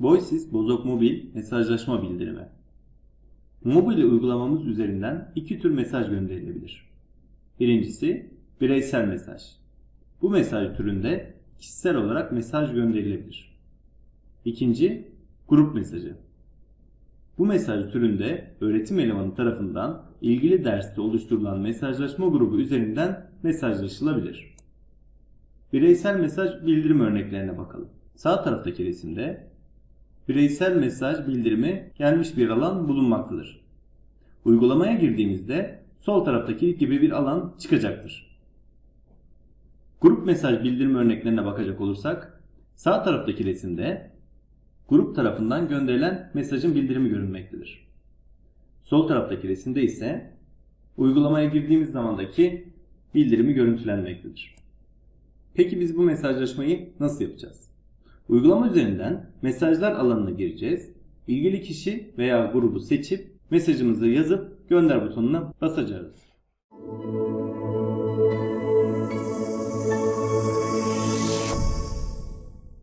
LibreOffice Bozok Mobil mesajlaşma bildirimi. Mobil uygulamamız üzerinden iki tür mesaj gönderilebilir. Birincisi bireysel mesaj. Bu mesaj türünde kişisel olarak mesaj gönderilebilir. İkinci grup mesajı. Bu mesaj türünde öğretim elemanı tarafından ilgili derste oluşturulan mesajlaşma grubu üzerinden mesajlaşılabilir. Bireysel mesaj bildirim örneklerine bakalım. Sağ taraftaki resimde bireysel mesaj bildirimi gelmiş bir alan bulunmaktadır. Uygulamaya girdiğimizde sol taraftaki gibi bir alan çıkacaktır. Grup mesaj bildirim örneklerine bakacak olursak sağ taraftaki resimde grup tarafından gönderilen mesajın bildirimi görünmektedir. Sol taraftaki resimde ise uygulamaya girdiğimiz zamandaki bildirimi görüntülenmektedir. Peki biz bu mesajlaşmayı nasıl yapacağız? Uygulama üzerinden mesajlar alanına gireceğiz. İlgili kişi veya grubu seçip mesajımızı yazıp gönder butonuna basacağız.